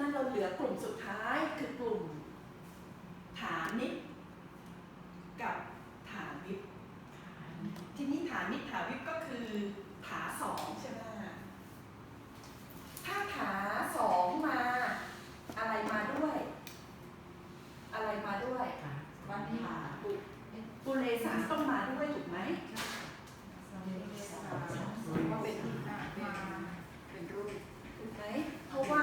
นั้นเราเหลือกลุ่มสุดท้ายคือกลุ่มฐานิดกับฐานวิปทีนี้ฐานิดฐานวิปก็คือฐาสองใช่ไหมถ้าฐาสองมา อะไรมาด้วย อะไรมาด้วย วันฐาปุปุเรสาต้องมาด้วยถูกไหมว่าเป็นเป็นรูปถูกไหมเพราะว่า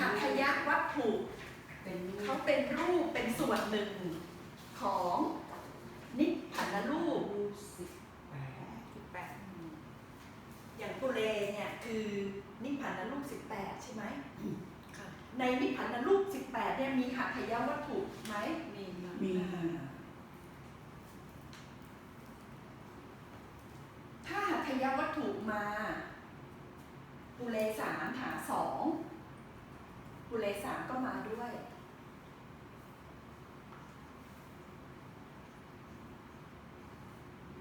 หัตถยะวัตถุ เป็น เขาเป็นรูปเป็นส่วนหนึ่งของนิพพานรูป รูปสิบแปด อย่างกุเลเนี่ยคือนิพพานรูป 18 ใช่ไหม ค่ะ ในนิพพานรูป 18 เนี่ยมีหัตถยวัตถุไหมมีมี ถ้าหัตถยวัตถุมาปุเลสามหาสองปุเลสามก็มาด้วย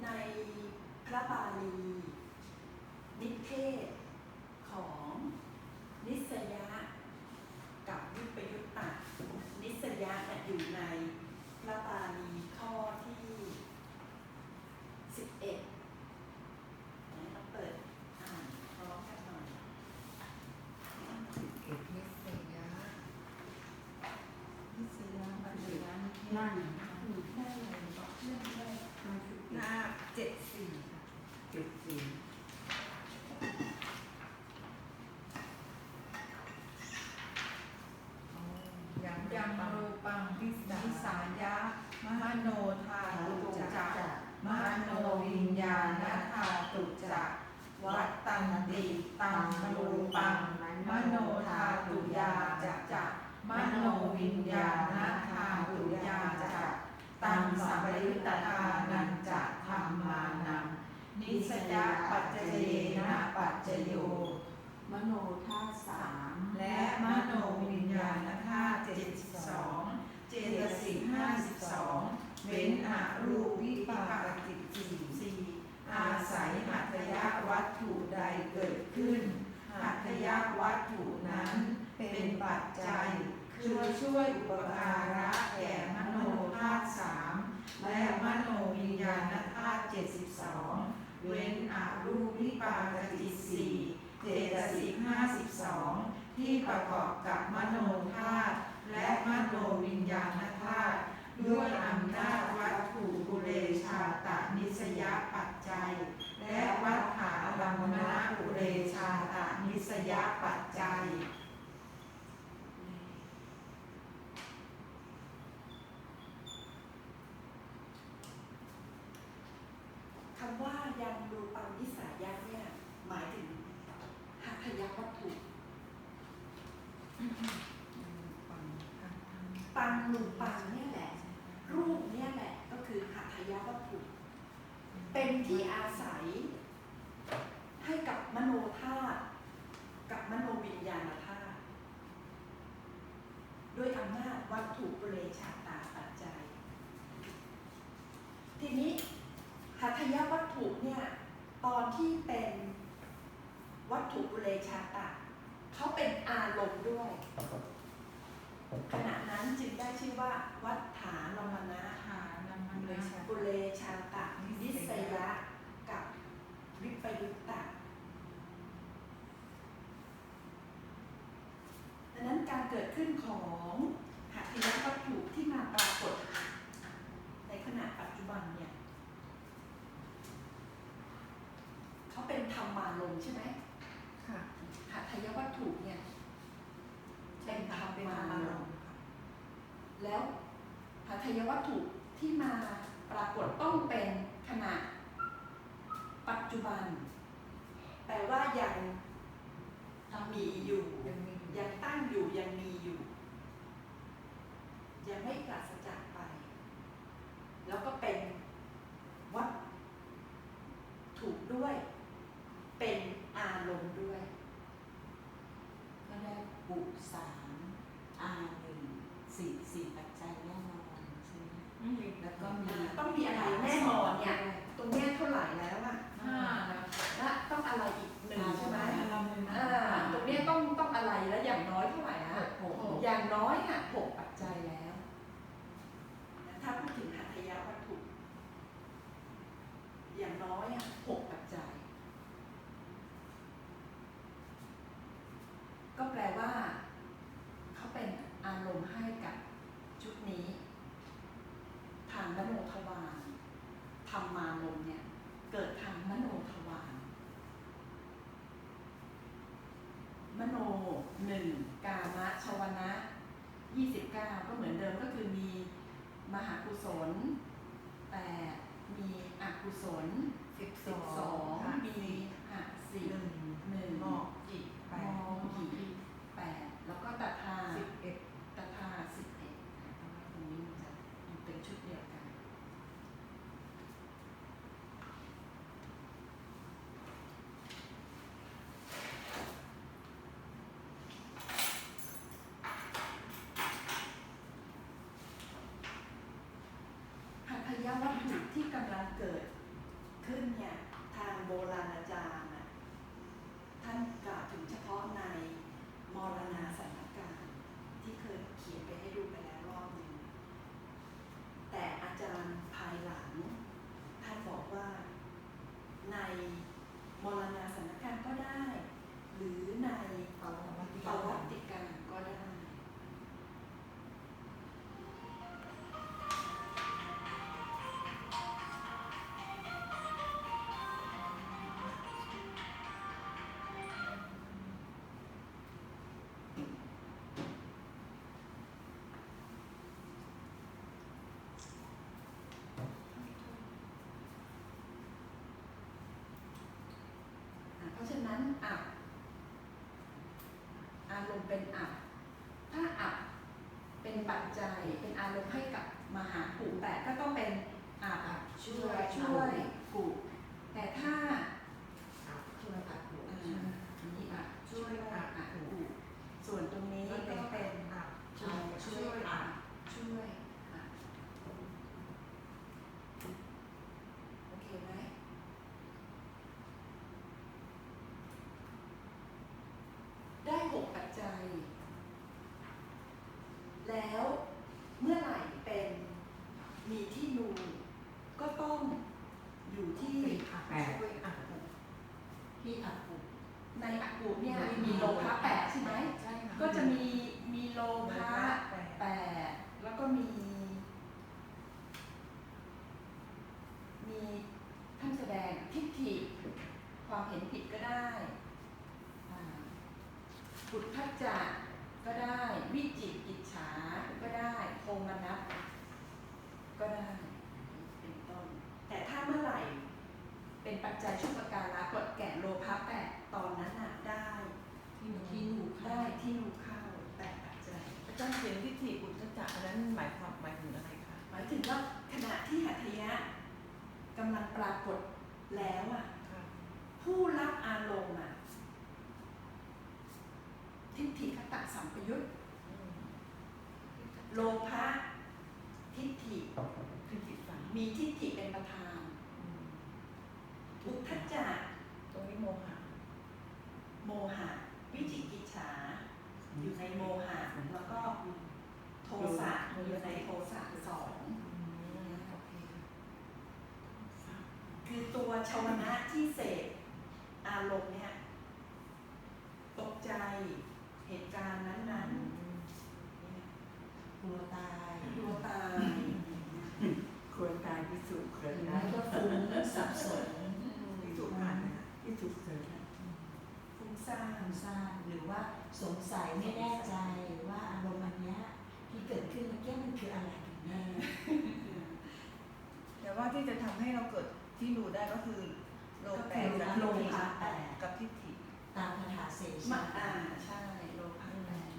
ในพระบาลี นิเทศของนิสยะกับวิปยุตตะนิสยะเนี่ยอยู่ในพระบาลีข้อที่สิบเอ็ดเราเปิดอ่านพร้อมกันหน่อย เก็บนิสยา นิสยาบัณฑิ ตนั่งอยู่ได้เลยบอกเรื่องด้วยมาสิบหน้าเจ็ดสี่เจ็ดสี่ยังยังรูปังพิสายะมโนธาตุจักมหโนวิญญาณธาตุจักวัตตันติตังรูปังมโนธาตุยาจักจักมโนวิญญาณ งสัมปยุตตานันจะธรรมานังนิสยาปัจเจเยนะปัจจโย มโนธาตุสามและมโนวิญญาณธาตุเจ็ดสิบสองเจตสิกห้าสิบสองเว้นอารูปวิปากจิตสี่สี่อาศัยหัตถยวัตถุใดเกิดขึ้นหัตถยวัตถุนั้นเป็นปัจจัยคือช่วยอุปการะแก่มโนธาตุสาม และมโนวิญญาณธาตุเจ็ดสิบสองเว้นอารูปิปากจิตสี่เจตสิกห้าสิบสองที่ประกอบกับมโนธาตุและมโนวิญญาณธาตุด้วยอำนาจวัตถุกุเลชาตะนิสยปัจจัย และวัฏฐาลัมมณกุเลชาตะนิสยปัจจัย คำว่า ยังรูปังนิสายะเนี่ยหมายถึงหัตถยวัตถุปังรูปังเนี่ยแหละ รูปเนี่ยแหละก็คือหัตถยวัตถุ เป็นที่อาศัย ให้กับมโนธาตุกับมโนวิญญาณธาตุด้วยอำนาจวัตถุปุเรชาตาปัจจัย ทีนี้ หัตถยวัตถุเนี่ยตอนที่เป็นวัตถุบุเรชาตะเขาเป็นอารมณ์ด้วย ขณะนั้นจึงได้ชื่อว่า วัฏฐานมนะ ฐานัมมันเลยชา ปุเรชาตะนิสยะกับวิปยุตตะดังนั้นการเกิดขึ้นของหัตถยวัตถุที่มาปรากฏ ในขณะปัจจุบันเนี่ยเขาเป็นธรรมารมณ์ ใช่ไหมค่ะหัตถยวัตถุเนี่ยเป็นธรรมารมณ์ แล้วหัตถยวัตถุที่มาปรากฏต้องเป็นขณะปัจจุบัน แปลว่ายังมีอยู่ ยังมีอยู่ ยังตั้งอยู่ยังมีอยู่ ยังไม่ปราศจากไป แล้วก็เป็นวัตถุด้วย เป็นอารมณ์ด้วย ก็ได้บุสามอาหนึ่งสี่สี่ปัจจัยแน่นอนใช่ไหมแล้วก็มี ต้องมี อะไรแน่นอนเนี่ย มาลมเนี่ย เกิดทางมโนทวารมโนหนึ่งกามะชวนะยี่สิบเก้าก็เหมือนเดิมก็คือมีมหากุศลแปดมีอกุศลสิบสองมีหนึ่งหนึ่งมอกจิตแปดมอกจิ เนี่ยทางโบราณอาจารย์ท่านกล่าวถึงเฉพาะในมรณาสันการที่เคยเขียนไปให้ดูไปแล้วรอบหนึ่งแต่อาจารย์ภายหลัง ท่านบอกว่าในมรณาสันการก็ได้ หรือในปววัต นั้นอับอารมณ์เป็นอับถ้าอับเป็นปัจจัยเป็นอารมณ์ให้กับมหาภูแปดก็ต้องเป็นอับช่วยช่วยกุแต่ถ้าช่วยอัดหัวอ่าอันนี้อับช่วยอับกุส่วนตรงนี้ก็เป็นอับช่วยอับช่วยอับโอเคไหม ได้หกปัจจัย แล้วเมื่อไหร่เป็นมีที่นูนก็ต้องอยู่ที่ แปด ช่วยอัดหัว ที่ อักกุในอากูเนี่ยมีโลภะแปดใช่ไหม ใช่ค่ะก็จะมีมีโลภะแปดแปดแล้วก็มีมีท่านแสดงทิฏฐิความเห็นผิดก็ได้อ่าบุตทัจจะก็ได้ วิจิกิจฉา ก็ได้โทมนัสก็ได้ เป็นต้น แต่ถ้าเมื่อไหร่ เป็นปัจจัยชุปการะกดแก่โลภะแปดตอนนั้นน่ะได้ ที่ที่หนู ได้ที่รูเข้าแปดปัจจัย อาจารย์เขียนทิฏฐิอุตตจักรอันนั้นหมายความหมายถึงอะไรคะ หมายถึงว่าขณะที่หัตถยะกำลังปรากฏแล้วอะ ค่ะ ผู้รับอารมณ์อะ ทิฏฐิคตะ สัมปยุตโลภะทิฏฐิทิฏฐิสามมีทิฏฐิเป็นประธานอืมอุทธัจจะตรงนี้โมหะ โมหะ วิจิกิจฉา อยู่ในโมหะแล้วก็โทสะอยู่ในโทสะสองโอเคสามคือตัวชาวนะที่เสพอารมณ์เนี่ย ตกใจเหตุการณ์นั้นๆ กลัวตาย ตัวตาย ควรตายพิสูจน์ควร แล้ ตายว ก็ฟุ้งสับสน พิสูจน์ผ่านนะ พิสูจน์เกิด ฟุ้งซ่านทำทราบหรือว่าสงสัยไม่แน่ใจว่าอารมณ์อันเนี้ยที่เกิดขึ้นเมื่อกี้มันคืออะไรกันแน่แต่ว่าที่จะทำให้เราเกิดที่รู้ได้ก็คือโลก็แปคือดกับโลทิฏฐิภะแปดกับทิฏฐิตามคาถาเสฉมาอ่าใช่โลภะแปด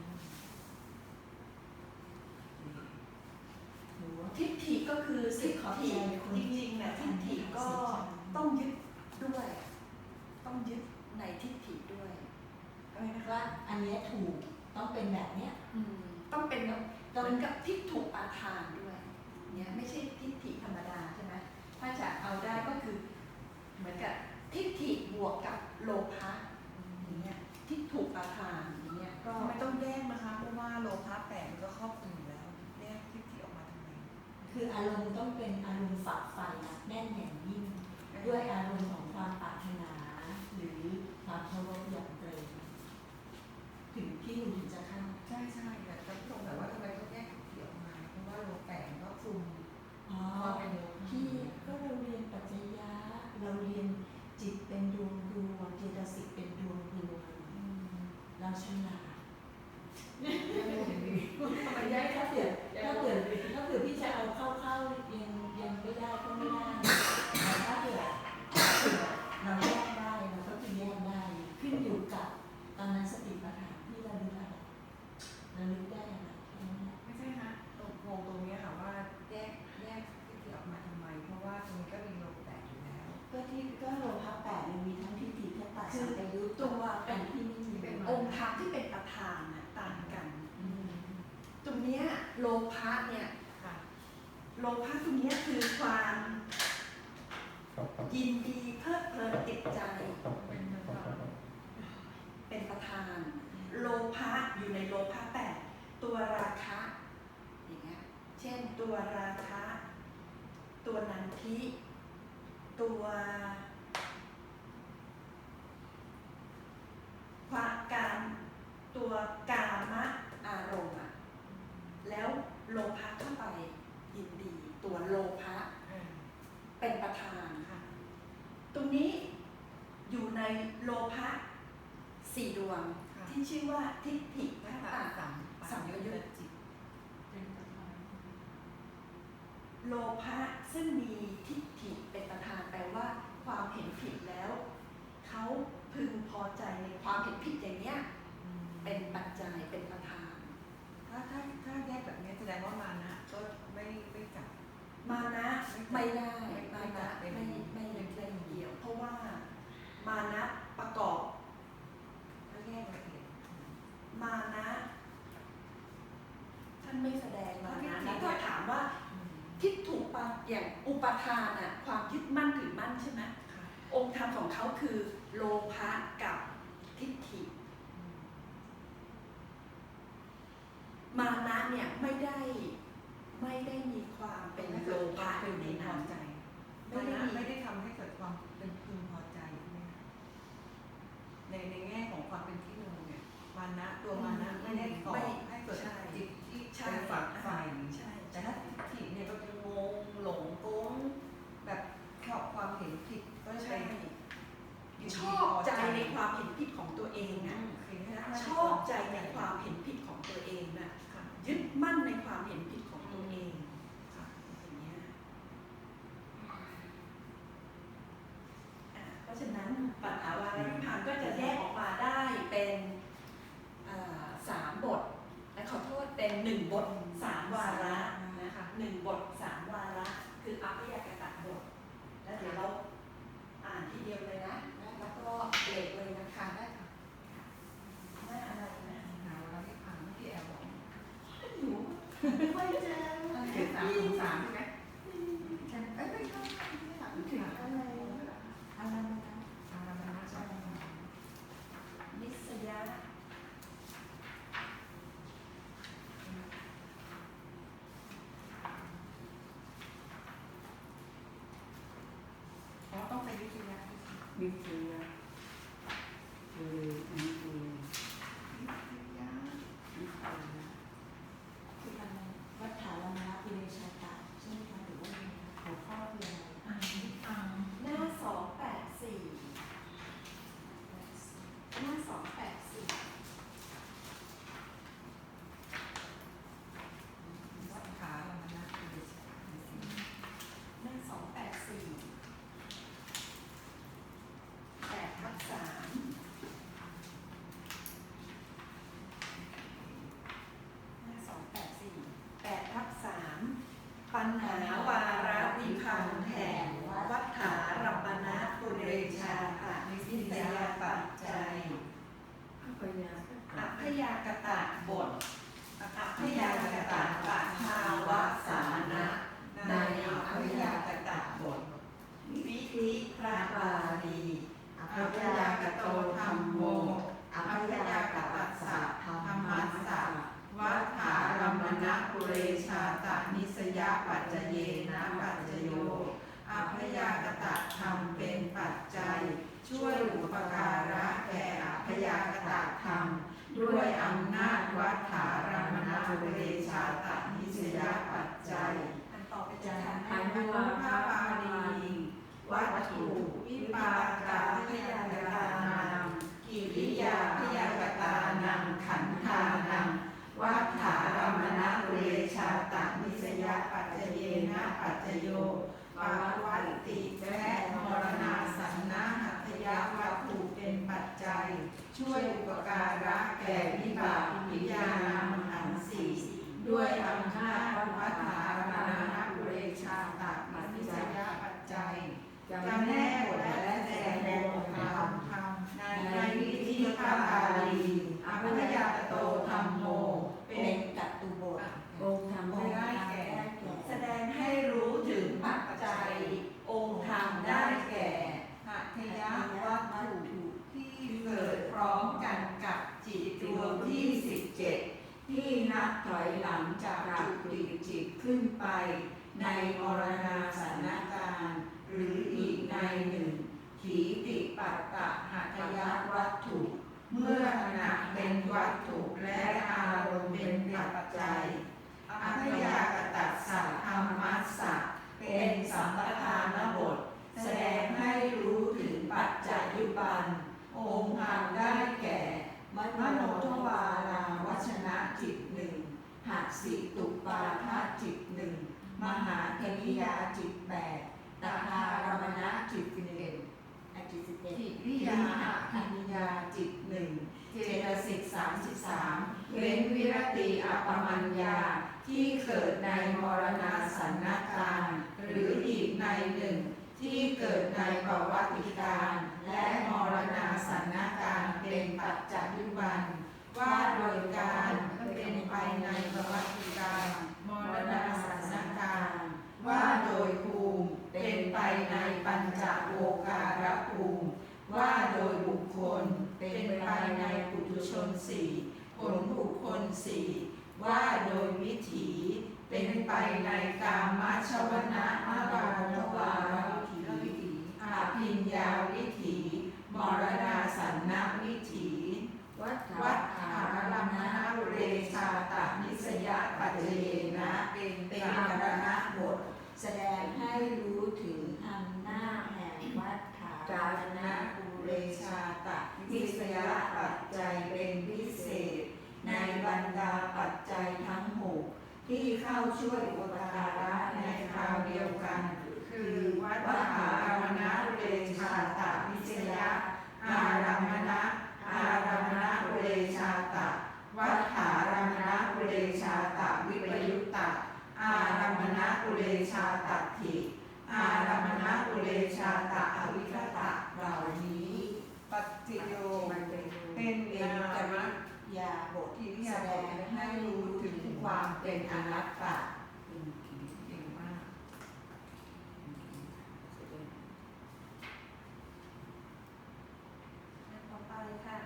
หรือว่าทิฏฐิก็คือสิทธิจริงๆนะทิฏฐิก็ต้องยึดด้วย ต้องยึด ในทิฏฐิด้วยอะไรนะคะ ว่าอันเนี้ยถูกต้องเป็นแบบเนี้ยอืมต้องเป็นแบบเหมือนกับทิฏฐุปาทานด้วย เนี่ยไม่ใช่ทิฏฐิธรรมดาใช่ไหมถ้าจะเอาได้ก็คือ เหมือนกับทิฏฐิบวกกับโลภะอย่างเงี้ยทิฏฐุปาทาน ตัวความการตัวกามะอารมณ์อะแล้วโลภะเข้าไปยินดี ตัวโลภะเป็นประธานค่ะตรงนี้อยู่ในโลภะสี่ดวง ที่ชื่อว่าทิฏฐิพระตาสัมสัมยุตจิตโลภะซึ่งมี อย่างอุปทานอะความยึดมั่นถือมั่นใช่ไหมองค์ธรรมของเขาคือโลภะกับทิฏฐิ มานะเนี่ยไม่ได้ไม่ได้มีความเป็นโลภะอยู่ในนั้นไม่ได้ไม่ได้ทำให้เกิดความเป็น but our Nuclear. ปัญหาวาระวิพังแห่งวัฏฐารัปนะปุเรชาปะนิสิตยาปัจจัยอัพยากตะบทอัพยากตะปะภาวะสานะในอัพยากตะบทวิธีพระบาลีอัพยากโต วัตถุวิปากาพยากานังกิริยาพยากตานังขันธานังวัฏฐารมณะเวชาตานิสยาปัจเยนะปัจโยปาวัติและมรณาสันนาหัตยาวัตถุเป็นปัจจัย ช่วยอุปการะแก่วิบากปิยานามหันสีด้วยอำนาจ ยจำแนกบทและแสดงองค์ธรรมในในวิธีพระบาลีอภิญญาโตธรรมโม เป็ เป็น นกัตตุบท องค์ธรรม องค์ ได้ ธรรม แก่ ได้แก่ แสดงให้รู้ถึงปัจจัย องค์ธรรมได้แก่ หัตถยวัตถุที่เกิดพร้อมกันกับจิตดวงที่สิบเจ็ดที่นับถอยหลังจากจุติจิตขึ้นไป ในมรณาสันการ หรืออีกในหนึ่ง ขีติปั ตะหัตยวัตถุ เมื่อขณะเป็นวัตถุและอารมณ์เป็นปัจจัยอัพยากตัสสะธรรมัสสะเป็นสัมปทานบท แสดงให้รู้ถึงปัจจัยยุบัน องค์ธรรมได้แก่มโนทวาราวัชนะจิตหนึ่งหักสิตุปาทาจิตหนึ่งมหาธนิยาจิตแปดตาหารมณะจิตหนึ่ง อาจิ สิบเอ็ดทิริยาอภิญญาจิตหนึ่งเจตสิกสามสิบสามเว้นวิรติอัปมัญญาที่เกิดในมรณาสันนการหรืออีกในหนึ่งที่เกิดในประวัติการและมรณาสันนการเป็นปัจจัยุบัน ว่าโดยการเป็นไปในประวัติการมรณาสันนการว่าโดยภูมิเป็นไปในปัญจโวการภูมิ ว่าโดยบุคคลเป็นไปในปุถุชนสี่ผลบุคคลสี่ว่าโดยวิถีเป็นไปในกามชวนะอาบาทวารวิถีอาพิญญาวิถีมรณาสันนวิถีวัดวัฏฐารมณุเรชาตานิสยปัจเจนะเป็นเป็นการณะบทแสดงให้รู้ถึงอำนาจแห่งวัฏฐาจารณะ ชาตะนิสยปัจจัยเป็นพิเศษ ในบรรดาปัจจัยทั้งหกที่เข้าช่วยอุปการะในคราวเดียวกัน คือวัฏฐาอรมณุเรชาตะนิสยอารามณะอารามณุเรชาตะ วัฏฐารามณปุเรชาตะวิปยุตตะ อารามณปุเรชาตะถิอารามณปุเรชาตะอวิคตะเหล่านี้ ปัจจิโย มันเป็น เป็น เป็น นาก ม ริยาบท ที่ แส แส ด ด ง ง ให้ ให้ รู้ รู้ ถึ ถึ ง ง ความเป็นอนัตตา เป็นขี เก่งมาก ต่อไปค่ะ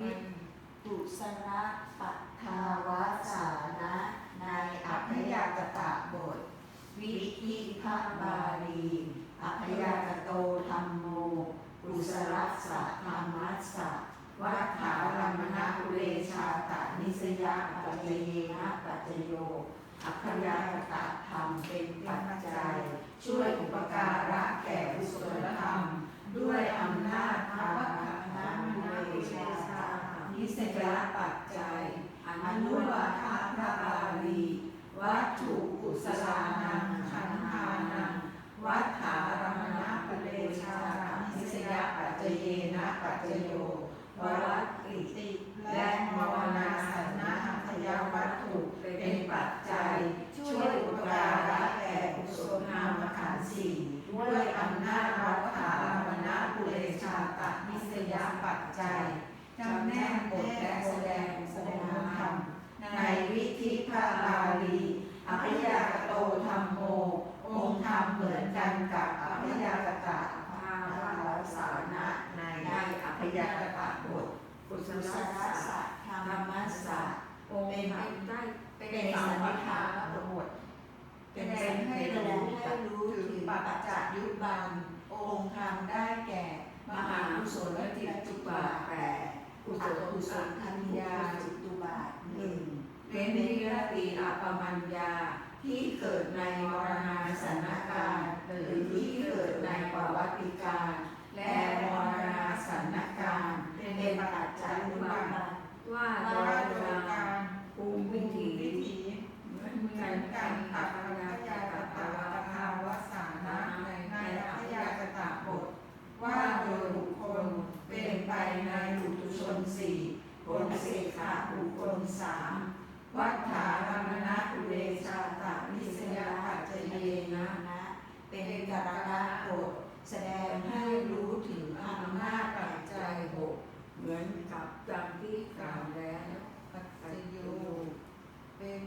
วิปุสระปัทธาวาสานะในอัพยากตะบท วิธิภาบาลีอัพยากโตธรรมโม ปุสรัสสะธรรมัสสะ วัฏฐารมณปุเรชาตะนิสยปัจเจเยนะ อัคคยาตะธรรมเป็นปัจจัย ช่วยอุปการะแก่บุศลธรรม ด้วยอำนาจพระวัฒนมเรชาตะนิสยปัจจัยอนุวาทาพระบาลี วัตถุกุศลานังขันธานัง วัฏฐารมณปุเรชาตะนิสยปัจเจเยนะปัจจโยวรัตติ และมรณาสันนะหัตยวัตถุเป็นปัจจัย ช่วยอุปการะแก่กุศลนามขันธ์สี่ด้วยอำนาจวัฏฐารมณปุเรชาตะนิสย ปัจจัยจำแนกบทและแสดงองค์ธรรมในวิธีพระบาลีอภิยากโตธรรมโม องค์ธรรมเหมือนกันกับอภิยากตะภาวะสานะในอภิยากตะบทกุศปุลสสัรัสสสะสะธรรมัสสะองค์เป็นได้เป็นสัสัมมปปทาทานนบทเป็นแสดงให้รู้ให้รู้ถึงปัจจยุบัน องค์ธรรมได้แก่ มหากุศลจิตตุบาทแปดกุศลกุศลธัญญาจิตตุบาทหนึ่ง เว้นนิร ติอัปมัญญาที่เกิดในมรณาสนนการหรือที่เกิดในประวัติการ และมรณาสันนการเป็นปัจจัยอุบัติ ว่าโด ว่าย โดย กา การ ร ภูมิวิถี วิถี บุคคลสามวัฏฐารมณะอุเรชาตานิสยปัจจเยนะ นะเป็น การะบทแสดงให้รู้ถึงอำนาจปัจจัยหกเหมือนกับดังที่กล่าวแล้วปัจปัจโยโยเป็น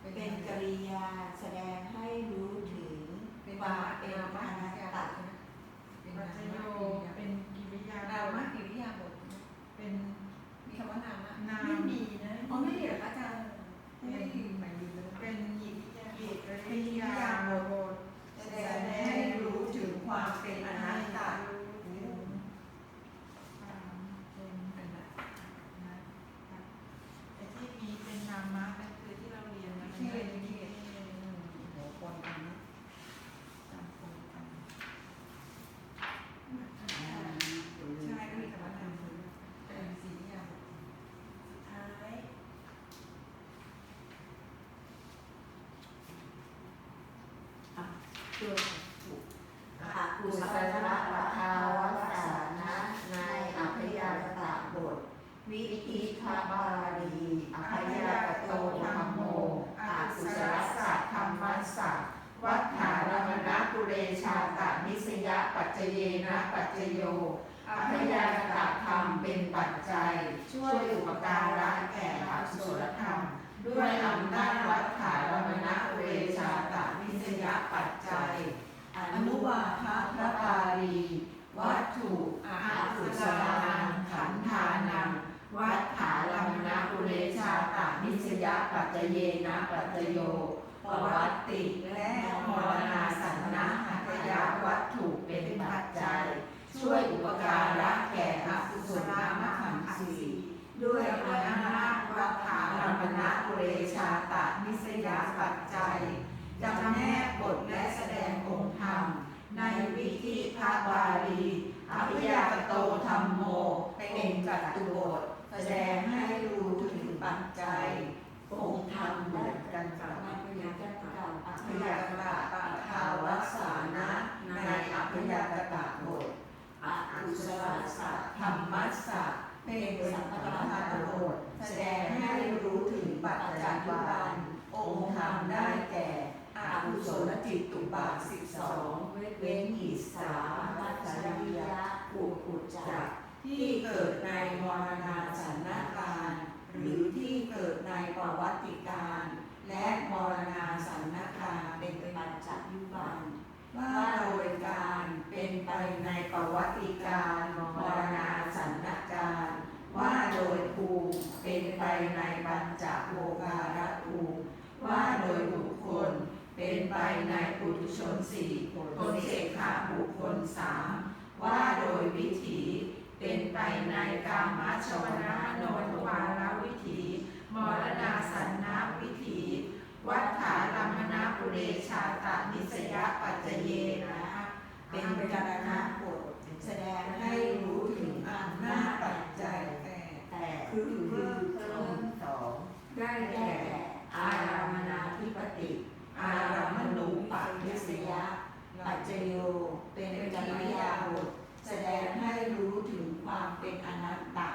เป็นกริยาแสดงให้รู้ถึงเป็นความเป็นนามอนัตกิริยาตะเป็นปัจจโยกิริยาเป็นกิริยานามกิริยาบทเป็นมีคำว่านามะนามไม่มีนะอ๋อไม่มีเหรอคะอาจารย์ไม่นได้หมายถึงเป็นกิริยากิริยาบท แส แส ด ด ง ง ให้ ให้ รู้ รู้ถึงความเป็นอนัตตา เป็น เป็นอะ นะไอ้ที่มีเป็นนามะนั่นคือที่เราเรียนนะ ที่เรียน ที่ ที่เรียนโหปนกันนะ จำปนกัน ใช่ก็มีคำว่านามเป็นสีริยาบท สุดท้าย ตัวอกุศลปะทาวัสสานะในอภิยาตะบท วิธิทาบาลีอภิยากโตธรรมโมอกุศลสัตธรรมัสสะวัฏฐารมณะกุเรชาตานิสยปัจจเยนะปัจเจโยอภิยากตธรรมเป็นปัจจัย ช่วยอุปการะแก่อกุศลธรรม ด้วยอำนาจวัฏฐารมณะกุเรชาตานิสยปัจจัย อ อ นุ นุ วาวาทพระปาลีวัตถุอากุศลานังขันธานัง วัฏฐารมณะกุเรชาตานิสยปัจจเยนะปัจจโยปวัตติและมรณาสันนะหัตยวัตถุเป็นปัจจัย ช่วยอุปการะแก่อกุศลมขันธ์สี่ด้วยอำนาจวัฏฐารมณะกุ เรชาตานิสยาปัจจัยจำแนกบทและแสดงองค์ธรรม ในวิธีพระบาลีอภิยากโตธรรมโมเป็นกัตตุบทแสดงให้รู้ถึงปัจจัย องค์ธรรมเหมือนกันกับ อภยากตะอ อ ภ ภิ ยายากตะทาวัสสานะในอภิยากตะบท อกุศลสัต ธรรมัสสะเป็นสัมปทานบท แสดงให้รู้ถึงปัจจัยบันองค์ธรรมได้แก่อกุ ศลจิตตุบาทสิบสองเว้นอิสามัจจริยะอุปุจจะที่เกิดในมรณาสันนาการ หรือที่เกิดในประวัติการ และมรณาสันนาการเป็นปัจจัยุบันว่าโดยการเป็นไปในประวัติการมรณาสันนการ ว่าโดยภูมิเป็นไปในปัญจโวการภูมิว่าโดยบุคคล ถุชนสี่คนเสกขาบุคคลสามว่าโดยวิถีเป็นไปในกามชวนะโนทวารวิถีมรณาสันนาวิถีวัฏฐารมณปุเรชาตานิสยปัจจเยนะเป็นการณะบทแสดงให้รู้ถึงอำนาจปัจจัยแต่แต่คือเพิ่มเพิ่มสองได้แก่ แก่อารามนาธิปติ อารามณุปัจจสยะ ปัจจโย เป็นกิริยาบทแสดงให้รู้ถึงความเป็นอนัตตา